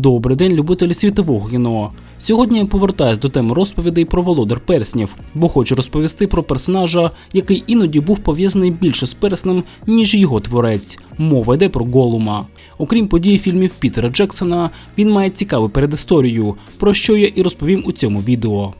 Добрий день, любителі світового кіно. Сьогодні я повертаюсь до теми розповідей про володар перснів, бо хочу розповісти про персонажа, який іноді був пов'язаний більше з перснем, ніж його творець. Мова йде про Голума. Окрім подій фільмів Пітера Джексона, він має цікаву передісторію, про що я і розповім у цьому відео.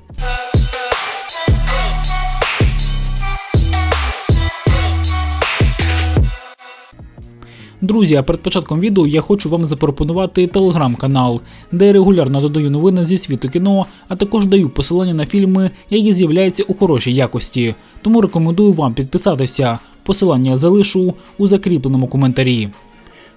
Друзі, а перед початком відео я хочу вам запропонувати телеграм-канал, де я регулярно додаю новини зі світу кіно, а також даю посилання на фільми, які з'являються у хорошій якості. Тому рекомендую вам підписатися. Посилання залишу у закріпленому коментарі.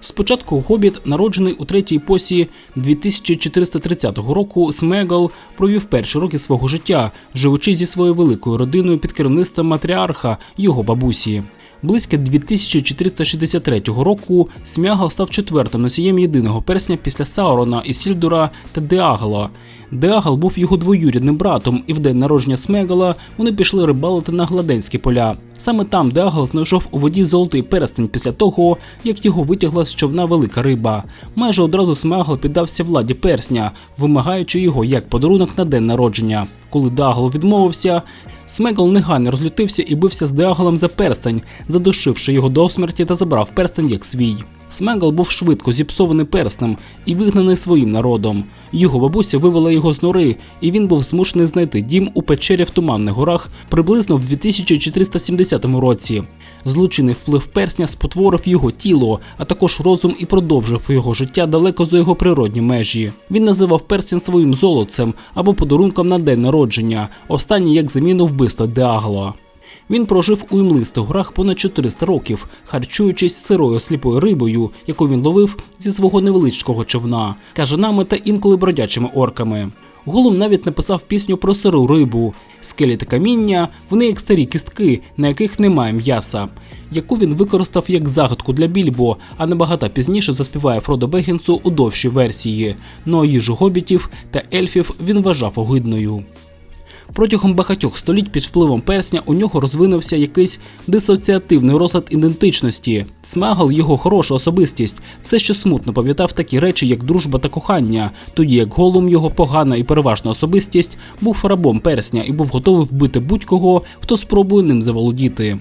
Спочатку Хобіт, народжений у третій епосі 2430 року, Смегал провів перші роки свого життя, живучи зі своєю великою родиною під керівництвом матріарха його бабусі. Близько 2463 року Смягал став четвертим носієм єдиного персня після Саурона, Ісільдура та Деагала. Деагал був його двоюрідним братом, і в день народження Смегала вони пішли рибалити на гладенські поля. Саме там Деагал знайшов у воді золотий перстень після того, як його витягла з човна велика риба. Майже одразу Смегал піддався владі персня, вимагаючи його як подарунок на день народження. Коли Дагл відмовився, Смегл негайно розлютився і бився з Деагалом за перстень, задушивши його до смерті та забрав перстень як свій. Смегал був швидко зіпсований перснем і вигнаний своїм народом. Його бабуся вивела його з нори, і він був змушений знайти дім у печері в Туманних горах приблизно в 2470 році. Злучений вплив персня спотворив його тіло, а також розум і продовжив його життя далеко за його природні межі. Він називав персень своїм золотцем або подарунком на день народження, останній як заміну вбивства Деагла. Він прожив у імлистих горах понад 400 років, харчуючись сирою сліпою рибою, яку він ловив зі свого невеличкого човна, кажанами та інколи бродячими орками. Голум навіть написав пісню про сиру рибу, скелі та каміння, вони як старі кістки, на яких немає м'яса, яку він використав як загадку для Більбо, а набагато пізніше заспіває Фродо Бегінсу у довшій версії. Ну а їжу гобітів та ельфів він вважав огидною. Протягом багатьох століть під впливом персня у нього розвинувся якийсь дисоціативний розлад ідентичності. Смагл його хороша особистість, все ще смутно пам'ятав такі речі, як дружба та кохання, тоді як голум його погана і переважна особистість був рабом персня і був готовий вбити будь-кого, хто спробує ним заволодіти.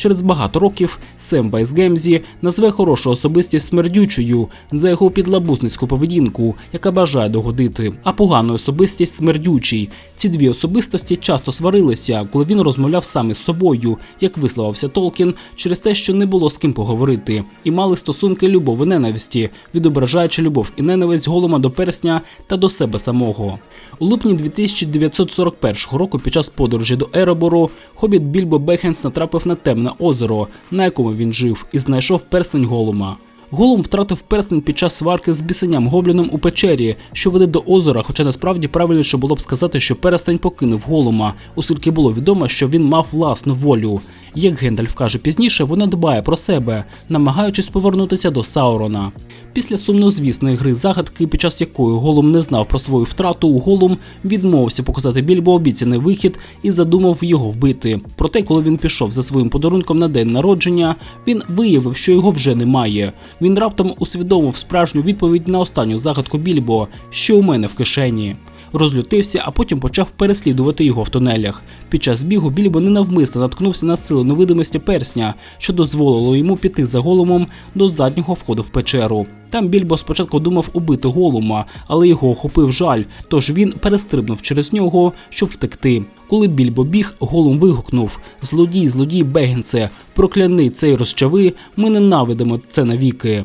Через багато років Сем Байсгемзі назве хорошу особистість смердючою за його підлабузницьку поведінку, яка бажає догодити, а погану особистість смердючий. Ці дві особистості часто сварилися, коли він розмовляв саме з собою, як висловився Толкін, через те, що не було з ким поговорити, і мали стосунки любові ненависті, відображаючи любов і ненависть голома до персня та до себе самого. У липні 2941 року під час подорожі до Еробору хобіт Більбо Бехенс натрапив на темне озеро, на якому він жив, і знайшов перстень голума. Голум втратив перстень під час сварки з бісеням гобліном у печері, що веде до озера, хоча насправді правильніше було б сказати, що перстень покинув голума, оскільки було відомо, що він мав власну волю. Як Гендальф каже пізніше, вона дбає про себе, намагаючись повернутися до Саурона. Після сумнозвісної гри загадки, під час якої Голум не знав про свою втрату, Голум відмовився показати Більбо обіцяний вихід і задумав його вбити. Проте, коли він пішов за своїм подарунком на день народження, він виявив, що його вже немає. Він раптом усвідомив справжню відповідь на останню загадку Більбо, що у мене в кишені. Розлютився, а потім почав переслідувати його в тунелях. Під час бігу Більбо ненавмисно наткнувся на силу невидимості персня, що дозволило йому піти за голумом до заднього входу в печеру. Там Більбо спочатку думав убити голума, але його охопив жаль, тож він перестрибнув через нього, щоб втекти. Коли Більбо біг, голум вигукнув: Злодій, злодій, Бегінце, прокляни цей розчави, ми ненавидимо це навіки.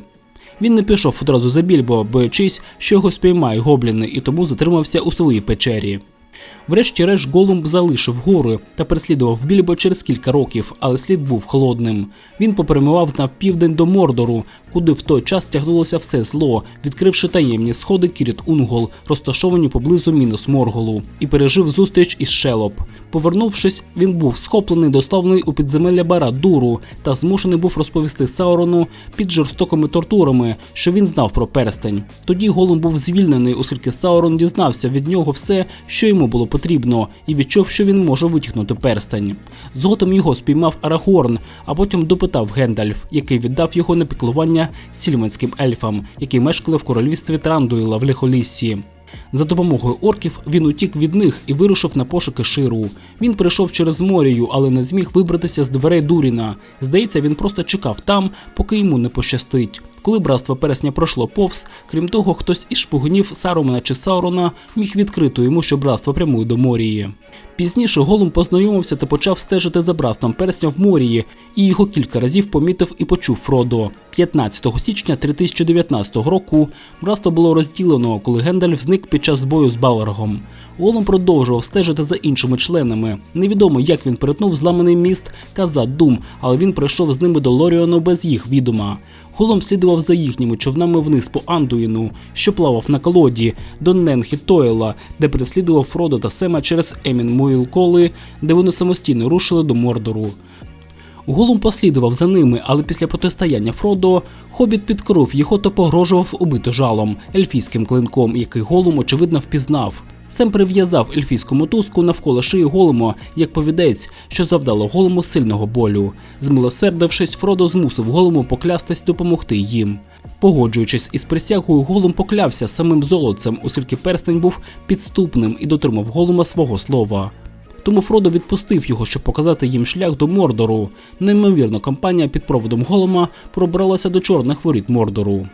Він не пішов одразу за Більбо, боячись, що його спіймають гобліни, і тому затримався у своїй печері. Врешті-решт Голумб залишив гори та переслідував Більбо через кілька років, але слід був холодним. Він попрямував на південь до Мордору, куди в той час тягнулося все зло, відкривши таємні сходи Кіріт Унгол, розташовані поблизу Мінус Морголу, і пережив зустріч із Шелоп. Повернувшись, він був схоплений, доставлений у підземелля Барад-Дуру та змушений був розповісти Саурону під жорстокими тортурами, що він знав про перстень. Тоді Голум був звільнений, оскільки Саурон дізнався від нього все, що йому було потрібно, і відчув, що він може витягнути перстень. Згодом його спіймав Арагорн, а потім допитав Гендальф, який віддав його на піклування сільменським ельфам, які мешкали в королівстві Трандуїла в Лихоліссі. За допомогою орків він утік від них і вирушив на пошуки Ширу. Він прийшов через морію, але не зміг вибратися з дверей Дуріна. Здається, він просто чекав там, поки йому не пощастить. Коли братство пересня пройшло повз, крім того, хтось із шпигунів Сарумена чи Саурона міг відкрити йому, що братство прямує до Морії. Пізніше Голум познайомився та почав стежити за братством пересня в Морії, і його кілька разів помітив і почув Фродо. 15 січня 3019 року братство було розділено, коли Гендальф зник під час бою з Балергом. Голум продовжував стежити за іншими членами. Невідомо, як він перетнув зламаний міст Казат Дум, але він прийшов з ними до Лоріону без їх відома. Голум слідував за їхніми човнами вниз по Андуїну, що плавав на колоді, до Ненхі Тойла, де переслідував Фродо та Сема через Емін Муїл Коли, де вони самостійно рушили до Мордору. Голум послідував за ними, але після протистояння Фродо хобіт підкрив його та погрожував убити жалом, ельфійським клинком, який Голум очевидно впізнав. Сем прив'язав ельфійську мотузку навколо шиї Голума, як повідець, що завдало Голуму сильного болю. Змилосердившись, Фродо змусив Голуму поклястись допомогти їм. Погоджуючись із присягою, Голум поклявся самим золотцем, оскільки перстень був підступним і дотримав Голума свого слова. Тому Фродо відпустив його, щоб показати їм шлях до Мордору. Неймовірно, компанія під проводом Голума пробралася до чорних воріт Мордору.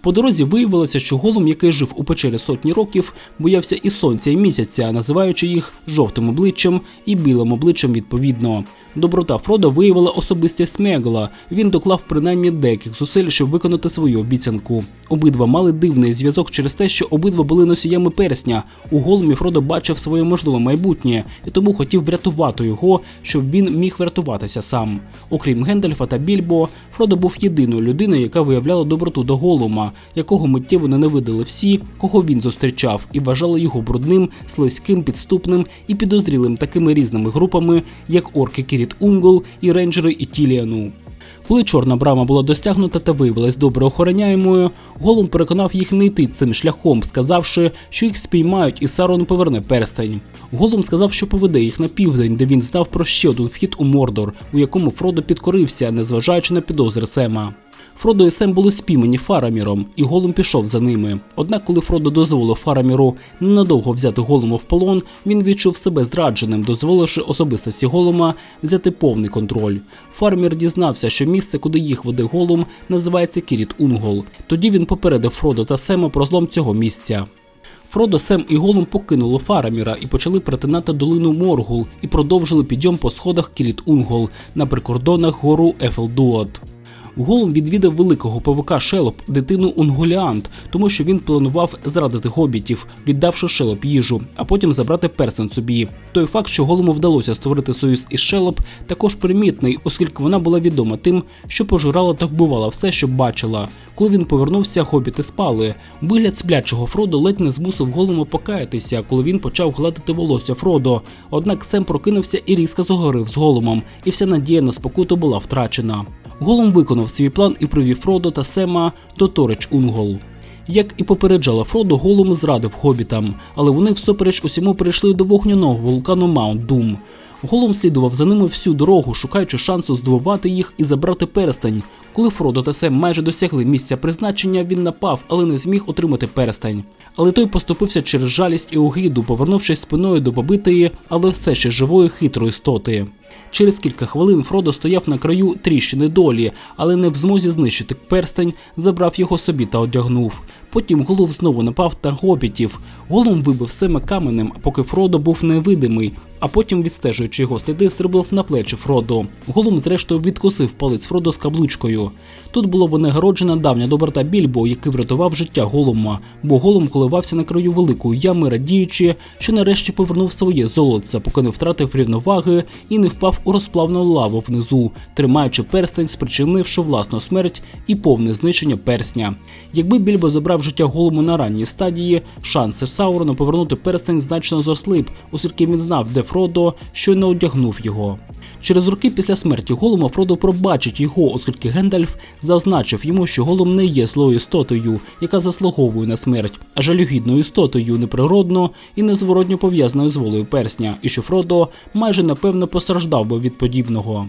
По дорозі виявилося, що голум, який жив у печері сотні років, боявся і сонця, і місяця, називаючи їх жовтим обличчям і білим обличчям відповідно. Доброта Фродо виявила особистість Смегла. Він доклав принаймні деяких зусиль, щоб виконати свою обіцянку. Обидва мали дивний зв'язок через те, що обидва були носіями персня. У голумі Фродо бачив своє можливе майбутнє і тому хотів врятувати його, щоб він міг врятуватися сам. Окрім Гендальфа та Більбо, Фродо був єдиною людиною, яка виявляла доброту до голума, якого миттєво ненавидели всі, кого він зустрічав, і вважали його брудним, слизьким, підступним і підозрілим такими різними групами, як орки Кіріт Унгол і рейнджери Ітіліану. Коли чорна брама була досягнута та виявилась добре охороняємою, Голум переконав їх не йти цим шляхом, сказавши, що їх спіймають і Сарон поверне перстень. Голум сказав, що поведе їх на південь, де він знав про ще один вхід у Мордор, у якому Фродо підкорився, незважаючи на підозри Сема. Фродо і Сем були спіймані Фараміром, і Голум пішов за ними. Однак, коли Фродо дозволив Фараміру ненадовго взяти Голума в полон, він відчув себе зрадженим, дозволивши особистості Голума взяти повний контроль. Фарамір дізнався, що місце, куди їх веде Голум, називається Кіріт Унгол. Тоді він попередив Фродо та Сема про злом цього місця. Фродо, Сем і Голум покинули Фараміра і почали перетинати долину Моргул і продовжили підйом по сходах Кіріт Унгол на прикордонах гору Ефелдуот. Голум відвідав великого павука Шелоп, дитину Унгуліант, тому що він планував зрадити гобітів, віддавши Шелоп їжу, а потім забрати персен собі. Той факт, що Голуму вдалося створити союз із Шелоп, також примітний, оскільки вона була відома тим, що пожирала та вбивала все, що бачила. Коли він повернувся, хобіти спали. Вигляд сплячого Фродо ледь не змусив Голуму покаятися, коли він почав гладити волосся Фродо. Однак Сем прокинувся і різко заговорив з Голумом, і вся надія на спокуту була втрачена. Голум виконав свій план і привів Фродо та Сема до Торич Унгол. Як і попереджала Фродо, Голум зрадив хобітам, але вони всупереч усьому прийшли до вогняного вулкану Маунт Дум. Голум слідував за ними всю дорогу, шукаючи шансу здивувати їх і забрати перстень. Коли Фродо та Сем майже досягли місця призначення, він напав, але не зміг отримати перстень. Але той поступився через жалість і огиду, повернувшись спиною до побитої, але все ще живої хитрої істоти. Через кілька хвилин Фродо стояв на краю тріщини долі, але не в змозі знищити перстень, забрав його собі та одягнув. Потім голов знову напав на гобітів. Голум вибив Сема каменем, поки Фродо був невидимий, а потім, відстежуючи його сліди, стрибнув на плечі Фродо. Голум, зрештою, відкусив палець Фродо з каблучкою. Тут було винагороджена давня доброта Більбо, який врятував життя Голума, бо Голум коливався на краю великої ями, радіючи, що нарешті повернув своє золоце, поки не втратив рівноваги і не впав у розплавну лаву внизу, тримаючи перстень, спричинивши власну смерть і повне знищення персня. Якби Більбо забрав в життя голому на ранній стадії, шанси Саурона повернути перстень значно зросли б, оскільки він знав, де Фродо, що не одягнув його. Через роки після смерті Голума Фродо пробачить його, оскільки Гендальф зазначив йому, що Голум не є злою істотою, яка заслуговує на смерть, а жалюгідною істотою неприродно і незворотньо пов'язаною з волею персня, і що Фродо майже напевно постраждав би від подібного.